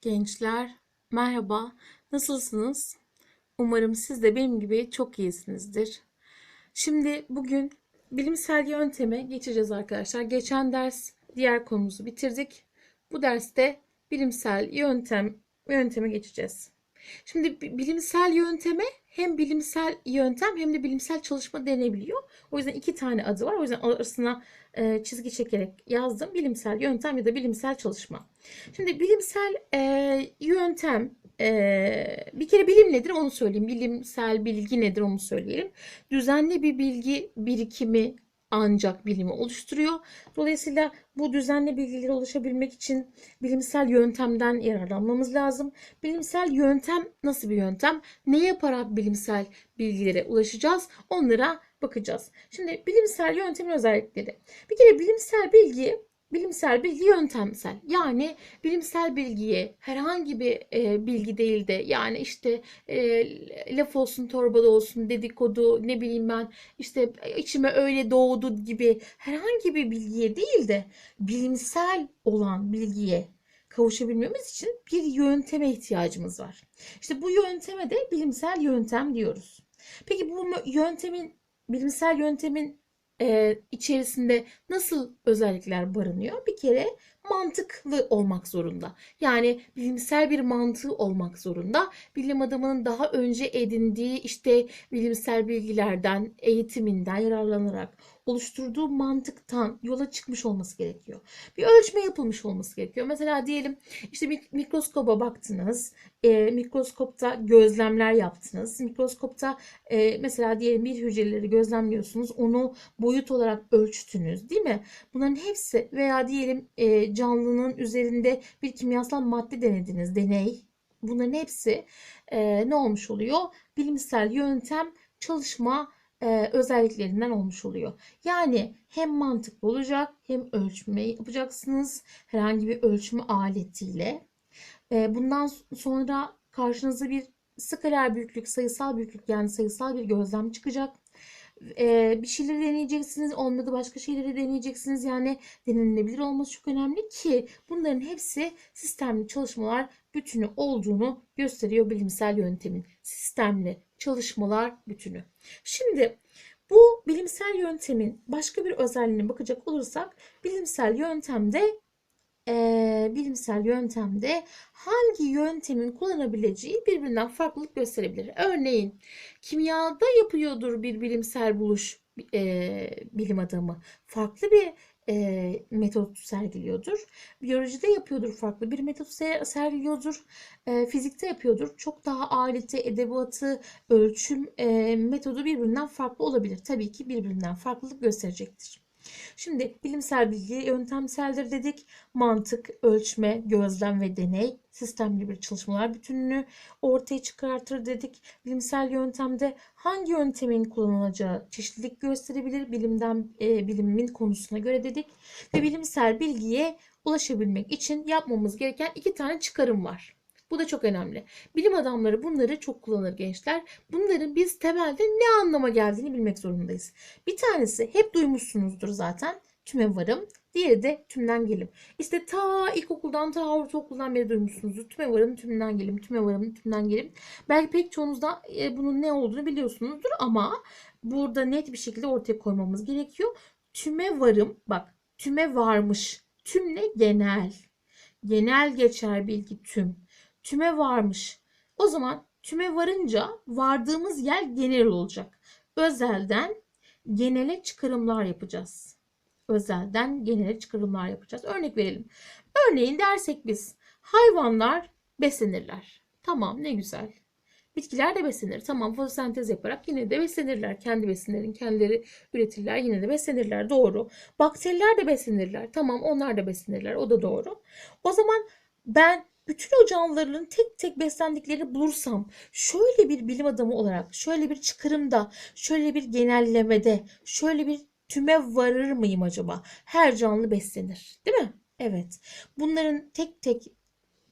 Gençler, merhaba. Nasılsınız? Umarım siz de benim gibi çok iyisinizdir. Şimdi bugün bilimsel yönteme geçeceğiz arkadaşlar. Geçen ders diğer konumuzu bitirdik. Bu derste bilimsel yöntem yönteme geçeceğiz. Şimdi bi- bilimsel yönteme hem bilimsel yöntem hem de bilimsel çalışma denebiliyor. O yüzden iki tane adı var. O yüzden arasına çizgi çekerek yazdım. Bilimsel yöntem ya da bilimsel çalışma. Şimdi bilimsel e, yöntem e, bir kere bilim nedir onu söyleyeyim. Bilimsel bilgi nedir onu söyleyelim. Düzenli bir bilgi birikimi ancak bilimi oluşturuyor. Dolayısıyla bu düzenli bilgilere ulaşabilmek için bilimsel yöntemden yararlanmamız lazım. Bilimsel yöntem nasıl bir yöntem? Ne yaparak bilimsel bilgilere ulaşacağız? Onlara bakacağız. Şimdi bilimsel yöntemin özellikleri. Bir kere bilimsel bilgi Bilimsel bilgi yöntemsel. Yani bilimsel bilgiye herhangi bir e, bilgi değil de yani işte e, laf olsun torbada olsun dedikodu ne bileyim ben işte içime öyle doğdu gibi herhangi bir bilgiye değil de bilimsel olan bilgiye kavuşabilmemiz için bir yönteme ihtiyacımız var. İşte bu yönteme de bilimsel yöntem diyoruz. Peki bu yöntemin bilimsel yöntemin e, içerisinde nasıl özellikler barınıyor? Bir kere mantıklı olmak zorunda. Yani bilimsel bir mantığı olmak zorunda. Bilim adamının daha önce edindiği işte bilimsel bilgilerden, eğitiminden yararlanarak oluşturduğu mantıktan yola çıkmış olması gerekiyor. Bir ölçme yapılmış olması gerekiyor. Mesela diyelim işte mik- mikroskoba baktınız, e, mikroskopta gözlemler yaptınız. Mikroskopta e, mesela diyelim bir hücreleri gözlemliyorsunuz, onu boyut olarak ölçtünüz, değil mi? Bunların hepsi veya diyelim e, canlının üzerinde bir kimyasal madde denediniz, deney. Bunların hepsi e, ne olmuş oluyor? Bilimsel yöntem çalışma e, özelliklerinden olmuş oluyor. Yani hem mantıklı olacak hem ölçme yapacaksınız herhangi bir ölçme aletiyle. E, bundan sonra karşınıza bir skaler büyüklük, sayısal büyüklük yani sayısal bir gözlem çıkacak. E, bir şeyleri deneyeceksiniz, olmadı başka şeyleri deneyeceksiniz. Yani denenilebilir olması çok önemli ki bunların hepsi sistemli çalışmalar bütünü olduğunu gösteriyor bilimsel yöntemin. Sistemli çalışmalar bütünü. Şimdi bu bilimsel yöntemin başka bir özelliğine bakacak olursak bilimsel yöntemde eee, bilimsel yöntemde hangi yöntemin kullanabileceği birbirinden farklılık gösterebilir. Örneğin kimyada yapıyordur bir bilimsel buluş eee, bilim adamı. Farklı bir eee, metot sergiliyordur. Biyolojide yapıyordur farklı bir metot se- sergiliyordur. Eee, fizikte yapıyordur. Çok daha aleti, edebatı, ölçüm eee, metodu birbirinden farklı olabilir. Tabii ki birbirinden farklılık gösterecektir. Şimdi bilimsel bilgi yöntemseldir dedik. Mantık, ölçme, gözlem ve deney sistemli bir çalışmalar bütününü ortaya çıkartır dedik. Bilimsel yöntemde hangi yöntemin kullanılacağı çeşitlilik gösterebilir bilimden e, bilimin konusuna göre dedik. Ve bilimsel bilgiye ulaşabilmek için yapmamız gereken iki tane çıkarım var. Bu da çok önemli. Bilim adamları bunları çok kullanır gençler. Bunların biz temelde ne anlama geldiğini bilmek zorundayız. Bir tanesi hep duymuşsunuzdur zaten. Tüme varım. Diğeri de tümden gelim. İşte ta ilkokuldan ta ortaokuldan beri duymuşsunuzdur. Tüme varım, tümden gelim, tüme varım, tümden gelim. Belki pek çoğunuz da e, bunun ne olduğunu biliyorsunuzdur ama burada net bir şekilde ortaya koymamız gerekiyor. Tüme varım, bak tüme varmış. Tüm ne? Genel. Genel geçer bilgi tüm. Tüme varmış. O zaman tüme varınca vardığımız yer genel olacak. Özelden genele çıkarımlar yapacağız. Özelden genele çıkarımlar yapacağız. Örnek verelim. Örneğin dersek biz hayvanlar beslenirler. Tamam ne güzel. Bitkiler de beslenir. Tamam fotosentez yaparak yine de beslenirler. Kendi besinlerin kendileri üretirler. Yine de beslenirler. Doğru. Bakteriler de beslenirler. Tamam onlar da beslenirler. O da doğru. O zaman ben bütün o canlıların tek tek beslendiklerini bulursam şöyle bir bilim adamı olarak şöyle bir çıkarımda şöyle bir genellemede şöyle bir tüme varır mıyım acaba? Her canlı beslenir, değil mi? Evet. Bunların tek tek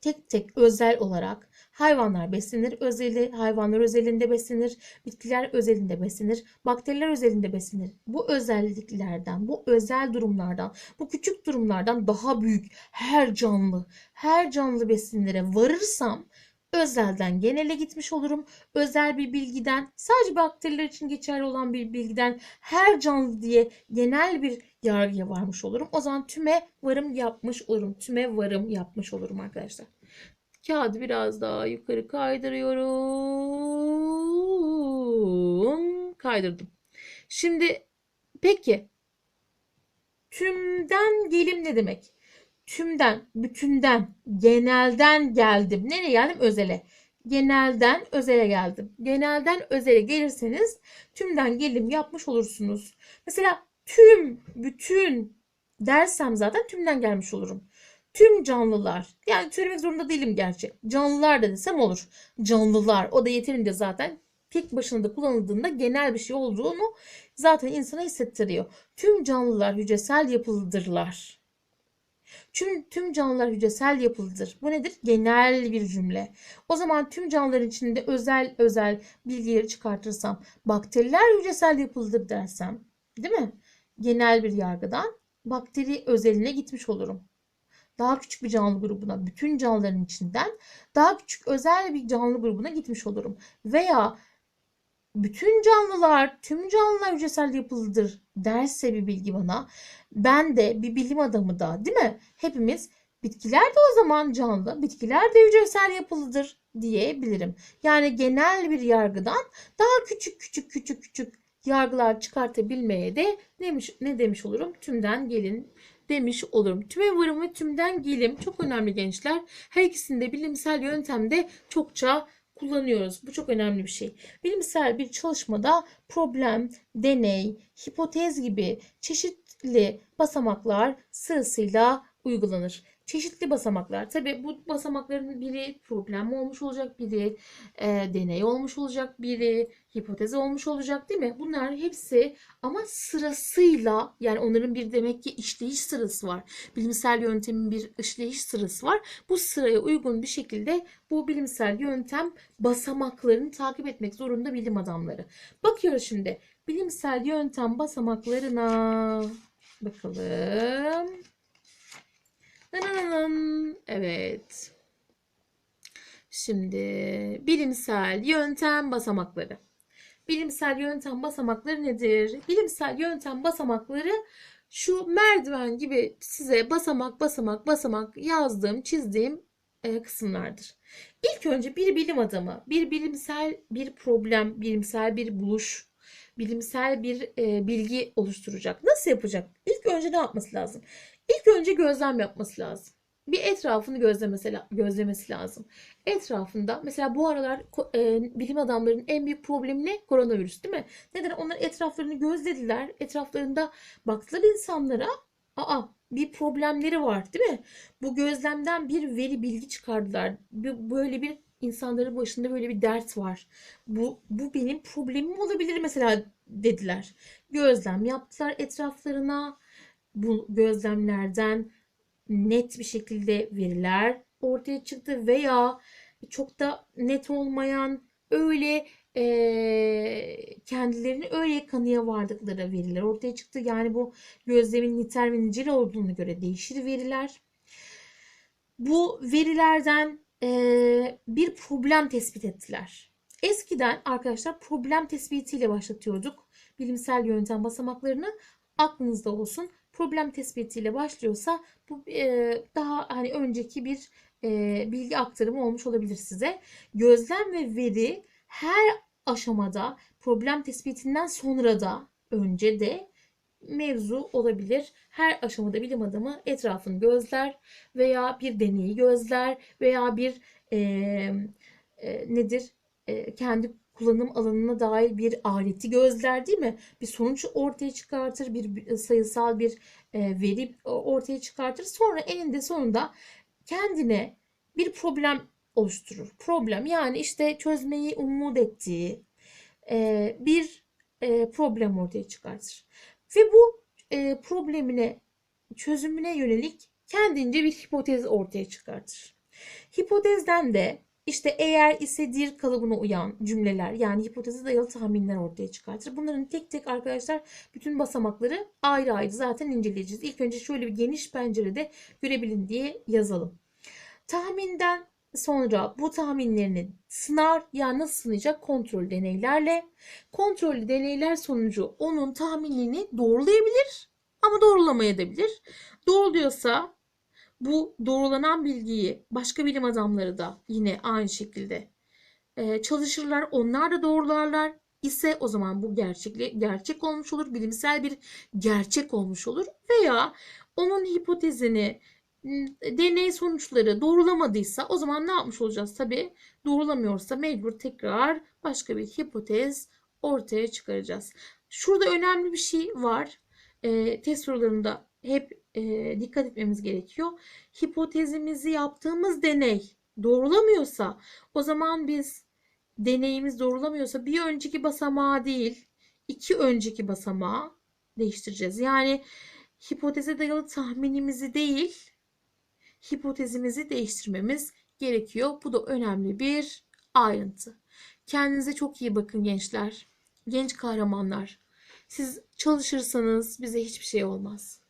tek tek özel olarak hayvanlar beslenir, özeli hayvanlar özelinde beslenir, bitkiler özelinde beslenir, bakteriler özelinde beslenir. Bu özelliklerden, bu özel durumlardan, bu küçük durumlardan daha büyük her canlı, her canlı besinlere varırsam özelden genele gitmiş olurum. Özel bir bilgiden, sadece bakteriler için geçerli olan bir bilgiden her canlı diye genel bir yargıya varmış olurum. O zaman tüme varım yapmış olurum. Tüme varım yapmış olurum arkadaşlar. Kağıdı biraz daha yukarı kaydırıyorum. Kaydırdım. Şimdi peki tümden gelim ne demek? Tümden, bütünden, genelden geldim. Nereye geldim? Özele. Genelden özele geldim. Genelden özele gelirseniz tümden gelim yapmış olursunuz. Mesela tüm, bütün dersem zaten tümden gelmiş olurum. Tüm canlılar, yani söylemek zorunda değilim gerçi. Canlılar da desem olur. Canlılar, o da yeterince zaten tek başına da kullanıldığında genel bir şey olduğunu zaten insana hissettiriyor. Tüm canlılar hücresel yapılıdırlar. Tüm, tüm canlılar hücresel yapılıdır. Bu nedir? Genel bir cümle. O zaman tüm canlıların içinde özel özel bilgileri çıkartırsam, bakteriler hücresel yapılıdır dersem, değil mi? Genel bir yargıdan bakteri özeline gitmiş olurum. Daha küçük bir canlı grubuna, bütün canlıların içinden daha küçük özel bir canlı grubuna gitmiş olurum. Veya bütün canlılar, tüm canlılar hücresel yapılıdır derse bir bilgi bana, ben de bir bilim adamı da, değil mi? Hepimiz bitkiler de o zaman canlı, bitkiler de hücresel yapılıdır diyebilirim. Yani genel bir yargıdan daha küçük küçük küçük küçük yargılar çıkartabilmeye de demiş, ne demiş olurum? Tümden gelin demiş olurum. Tüme varım ve tümden gelim çok önemli gençler. Her ikisinde bilimsel yöntemde çokça kullanıyoruz. Bu çok önemli bir şey. Bilimsel bir çalışmada problem, deney, hipotez gibi çeşitli basamaklar sırasıyla uygulanır. Çeşitli basamaklar. Tabi bu basamakların biri problem olmuş olacak, biri e, deney olmuş olacak, biri hipotez olmuş olacak değil mi? Bunlar hepsi ama sırasıyla yani onların bir demek ki işleyiş sırası var. Bilimsel yöntemin bir işleyiş sırası var. Bu sıraya uygun bir şekilde bu bilimsel yöntem basamaklarını takip etmek zorunda bilim adamları. Bakıyoruz şimdi bilimsel yöntem basamaklarına. Bakalım. Evet. Şimdi bilimsel yöntem basamakları. Bilimsel yöntem basamakları nedir? Bilimsel yöntem basamakları şu merdiven gibi size basamak basamak basamak yazdığım, çizdiğim e, kısımlardır. İlk önce bir bilim adamı, bir bilimsel bir problem, bilimsel bir buluş, bilimsel bir e, bilgi oluşturacak. Nasıl yapacak? İlk önce ne yapması lazım? İlk önce gözlem yapması lazım. Bir etrafını gözlemesi, gözlemesi lazım. Etrafında mesela bu aralar e, bilim adamlarının en büyük problemi ne? Koronavirüs değil mi? Neden? Onlar etraflarını gözlediler. Etraflarında baktılar insanlara. Aa bir problemleri var değil mi? Bu gözlemden bir veri bilgi çıkardılar. Böyle bir insanların başında böyle bir dert var. Bu, bu benim problemim olabilir mesela dediler. Gözlem yaptılar etraflarına bu gözlemlerden net bir şekilde veriler ortaya çıktı veya çok da net olmayan öyle e, kendilerini öyle kanıya vardıkları veriler ortaya çıktı. Yani bu gözlemin nitel ve nicel olduğunu göre değişir veriler. Bu verilerden e, bir problem tespit ettiler. Eskiden arkadaşlar problem tespitiyle başlatıyorduk bilimsel yöntem basamaklarını aklınızda olsun problem tespitiyle başlıyorsa bu e, daha hani önceki bir e, bilgi aktarımı olmuş olabilir size. Gözlem ve veri her aşamada problem tespitinden sonra da önce de mevzu olabilir. Her aşamada bilim adamı etrafını gözler veya bir deneyi gözler veya bir e, e, nedir e, kendi kullanım alanına dair bir aleti gözler değil mi? Bir sonuç ortaya çıkartır, bir sayısal bir e, veri ortaya çıkartır. Sonra eninde sonunda kendine bir problem oluşturur. Problem yani işte çözmeyi umut ettiği e, bir e, problem ortaya çıkartır. Ve bu problemine çözümüne yönelik kendince bir hipotez ortaya çıkartır. Hipotezden de işte eğer isedir kalıbına uyan cümleler yani hipoteze dayalı tahminler ortaya çıkartır. Bunların tek tek arkadaşlar bütün basamakları ayrı ayrı zaten inceleyeceğiz. İlk önce şöyle bir geniş pencerede görebilin diye yazalım. Tahminden sonra bu tahminlerini sınar yani nasıl sınayacak? Kontrol deneylerle. Kontrollü deneyler sonucu onun tahminini doğrulayabilir ama doğrulamayabilir. Doğruluyorsa bu doğrulanan bilgiyi başka bilim adamları da yine aynı şekilde e, çalışırlar. Onlar da doğrularlar ise o zaman bu gerçekli gerçek olmuş olur. Bilimsel bir gerçek olmuş olur. Veya onun hipotezini deney sonuçları doğrulamadıysa o zaman ne yapmış olacağız? Tabii doğrulamıyorsa mecbur tekrar başka bir hipotez ortaya çıkaracağız. Şurada önemli bir şey var. E, test sorularında hep e, dikkat etmemiz gerekiyor. Hipotezimizi yaptığımız deney doğrulamıyorsa o zaman biz deneyimiz doğrulamıyorsa bir önceki basamağı değil iki önceki basamağı değiştireceğiz. Yani hipoteze dayalı tahminimizi değil hipotezimizi değiştirmemiz gerekiyor. Bu da önemli bir ayrıntı. Kendinize çok iyi bakın gençler. Genç kahramanlar. Siz çalışırsanız bize hiçbir şey olmaz.